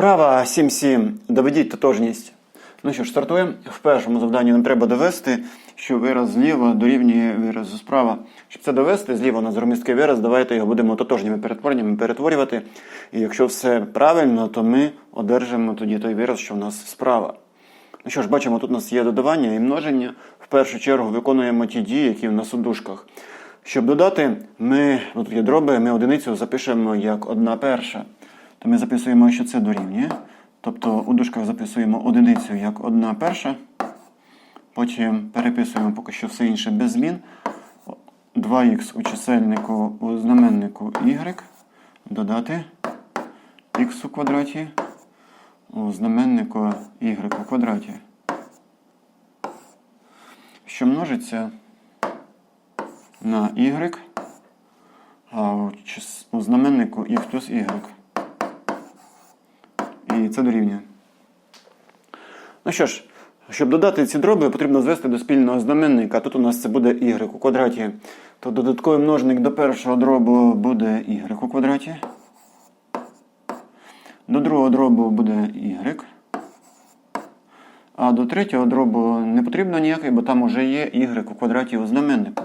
Вправа 7.7. Доведіть тотожність. Ну що ж, стартуємо. В першому завданні нам треба довести, що вираз зліва дорівнює виразу справа. Щоб це довести, зліва у нас громісткий вираз, давайте його будемо тотожніми перетвореннями перетворювати. І якщо все правильно, то ми одержимо тоді той вираз, що в нас справа. Ну що ж, бачимо, тут у нас є додавання і множення. В першу чергу виконуємо ті дії, які в нас у дужках. Щоб додати, ми, ну тут є дроби, ми одиницю запишемо як одна перша. То ми записуємо, що це дорівнює. Тобто у дужках записуємо одиницю як одна перша. Потім переписуємо поки що все інше без змін. 2х у чисельнику у знаменнику y додати х у квадраті у знаменнику y у квадраті. Що множиться на y, а у знаменнику x плюс y. Це дорівнює. Ну що ж, щоб додати ці дроби, потрібно звести до спільного знаменника. Тут у нас це буде y у квадраті. То додатковий множник до першого дробу буде y у квадраті. До другого дробу буде y. А до третього дробу не потрібно ніякий, бо там вже є y у квадраті у знаменнику.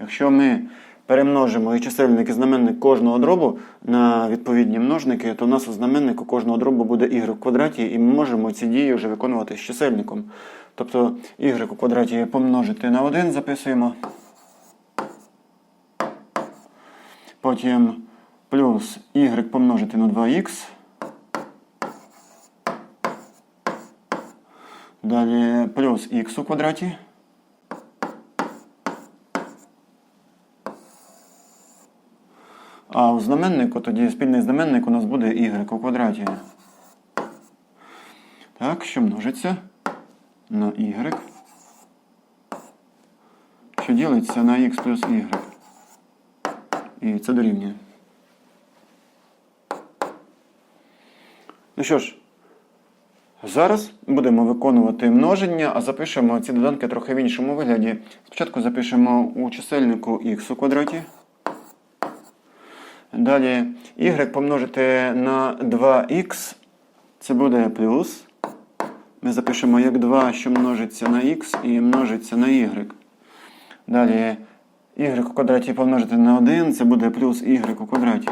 Якщо ми перемножимо і чисельник і знаменник кожного дробу на відповідні множники, то в нас у знаменнику кожного дробу буде y в квадраті, і ми можемо ці дії вже виконувати з чисельником. Тобто y у квадраті помножити на 1 записуємо. Потім плюс y помножити на 2х. Далі плюс х у квадраті. А у знаменнику, тоді спільний знаменник у нас буде y у квадраті. Так, що множиться на y. Що ділиться на x плюс y. І це дорівнює. Ну що ж, зараз будемо виконувати множення, а запишемо ці доданки трохи в іншому вигляді. Спочатку запишемо у чисельнику х у квадраті. Далі y помножити на 2х, це буде плюс. Ми запишемо як 2, що множиться на х і множиться на y. Далі y у квадраті помножити на 1, це буде плюс y у квадраті.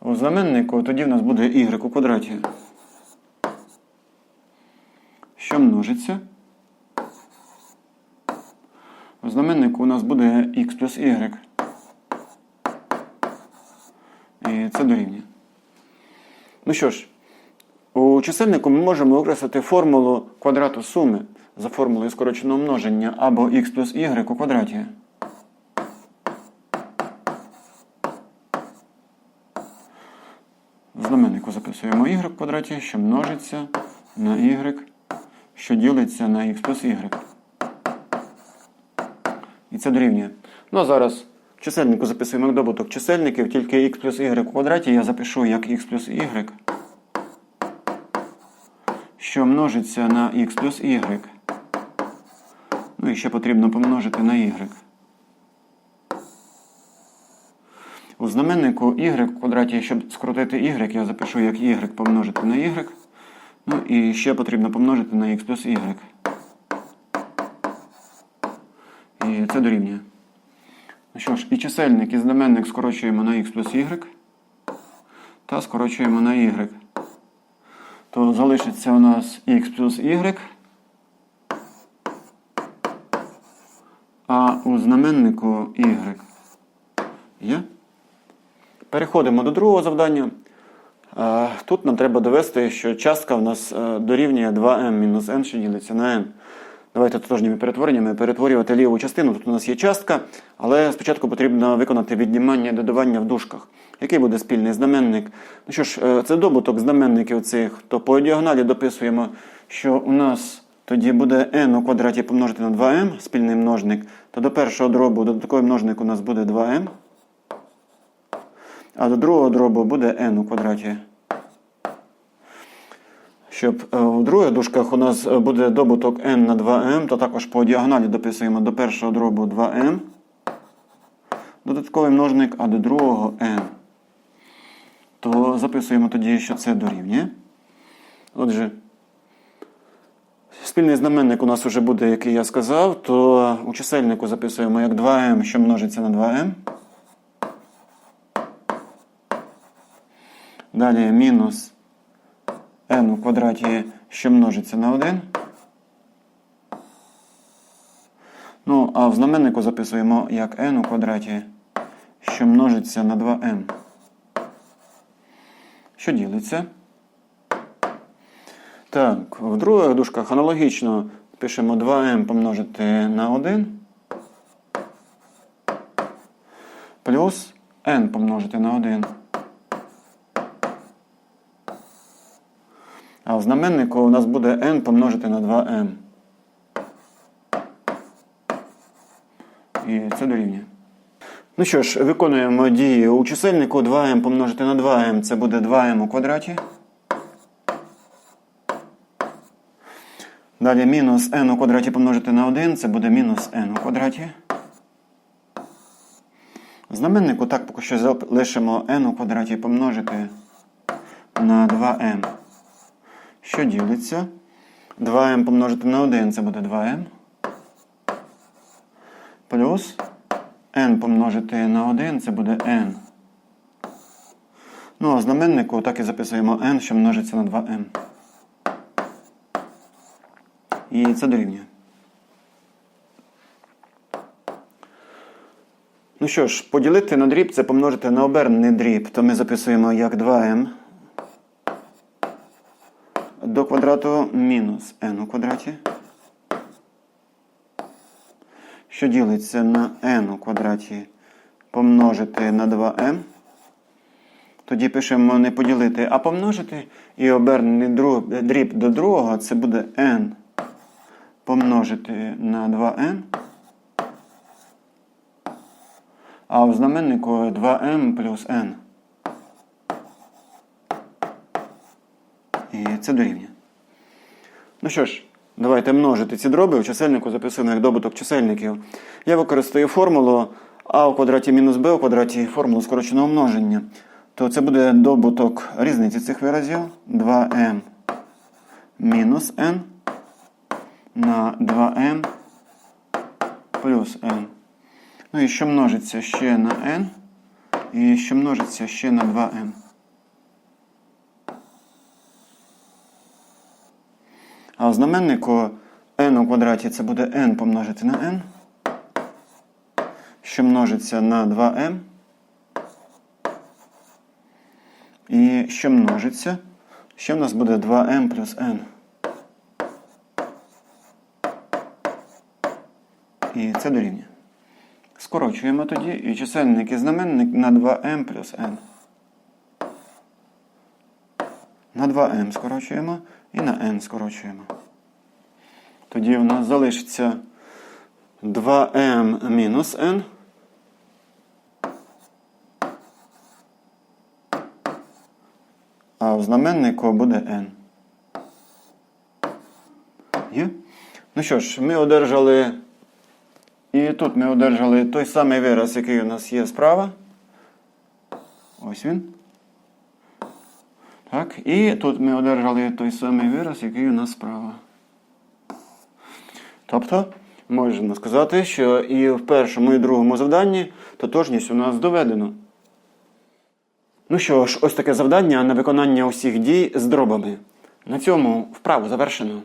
У знаменнику тоді в нас буде y у квадраті. Що множиться? Знаменнику у нас буде x плюс y. І це дорівнює. Ну що ж, у чисельнику ми можемо використати формулу квадрату суми за формулою скороченого множення або x плюс y у квадраті. Знаменнику записуємо y в квадраті, що множиться на y, що ділиться на x плюс y. Це дорівнює. Ну а зараз в чисельнику записуємо як добуток чисельників, тільки x плюс y у квадраті я запишу як x плюс y, що множиться на x плюс y. Ну і ще потрібно помножити на y. У знаменнику y в квадраті, щоб скоротити y, я запишу як y помножити на y. Ну і ще потрібно помножити на x плюс y. Це дорівнює. Ну що ж, і чисельник, і знаменник скорочуємо на x плюс y. Та скорочуємо на y. То залишиться у нас x плюс y. А у знаменнику y. Є? Переходимо до другого завдання. Тут нам треба довести, що частка в нас е, дорівнює 2m мінус n, що ділиться на n. Давайте тотожніми перетвореннями перетворювати ліву частину. Тут у нас є частка, але спочатку потрібно виконати віднімання і додавання в дужках. Який буде спільний знаменник? Ну що ж, е, це добуток знаменників цих, то по діагоналі дописуємо, що у нас тоді буде n у квадраті помножити на 2m, спільний множник, то до першого дробу додатковий множник у нас буде 2m, а до другого дробу буде n у квадраті. Щоб е, в других дужках у нас е, буде добуток n на 2m, то також по діагоналі дописуємо до першого дробу 2m. Додатковий множник, а до другого n. то записуємо тоді, що це дорівнює. Отже, спільний знаменник у нас вже буде, який я сказав, то у чисельнику записуємо як 2m, що множиться на 2m. Далі мінус n у квадраті, що множиться на 1. Ну, а в знаменнику записуємо як n у квадраті, що множиться на 2m. Що ділиться? Так, в других дужках аналогічно пишемо 2m помножити на 1 плюс n помножити на 1. Знаменнику у нас буде n помножити на 2m. І це дорівнює. Ну що ж, виконуємо дії у чисельнику 2m помножити на 2m, це буде 2m у квадраті. Далі мінус n у квадраті помножити на 1, це буде мінус n у квадраті. Знаменнику так поки що залишимо n у квадраті помножити на 2m. Що ділиться? 2m помножити на 1, це буде 2m. Плюс n помножити на 1, це буде n. Ну, а знаменнику так і записуємо n, що множиться на 2m. І це дорівнює. Ну що ж, поділити на дріб це помножити на обернений дріб, то ми записуємо як 2m до квадрату мінус n у квадраті. Що ділиться на n у квадраті помножити на 2m. Тоді пишемо не поділити, а помножити. І обернений дріб до другого це буде n помножити на 2n. А у знаменнику 2m плюс n. це дорівнює. Ну що ж, давайте множити ці дроби в чисельнику записуємо як добуток чисельників. Я використаю формулу а у квадраті мінус b у квадраті формулу скороченого множення. То це буде добуток різниці цих виразів 2m мінус n на 2m плюс n. Ну і що множиться ще на n, і що множиться ще на 2m. Знаменнику n у квадраті це буде n помножити на n, що множиться на 2m. І що множиться? Ще в нас буде 2m плюс n. І це дорівнює. Скорочуємо тоді і чисельник і знаменник на 2m плюс n. На 2m скорочуємо і на n скорочуємо. Тоді в нас залишиться 2m мінус n. А в знаменнику буде n. Є? Ну що ж, ми одержали. І тут ми одержали той самий вираз, який у нас є справа. Ось він. Так, і тут ми одержали той самий вираз, який у нас справа. Тобто, можна сказати, що і в першому, і другому завданні тотожність у нас доведено. Ну що ж, ось таке завдання на виконання усіх дій з дробами. На цьому вправу завершено.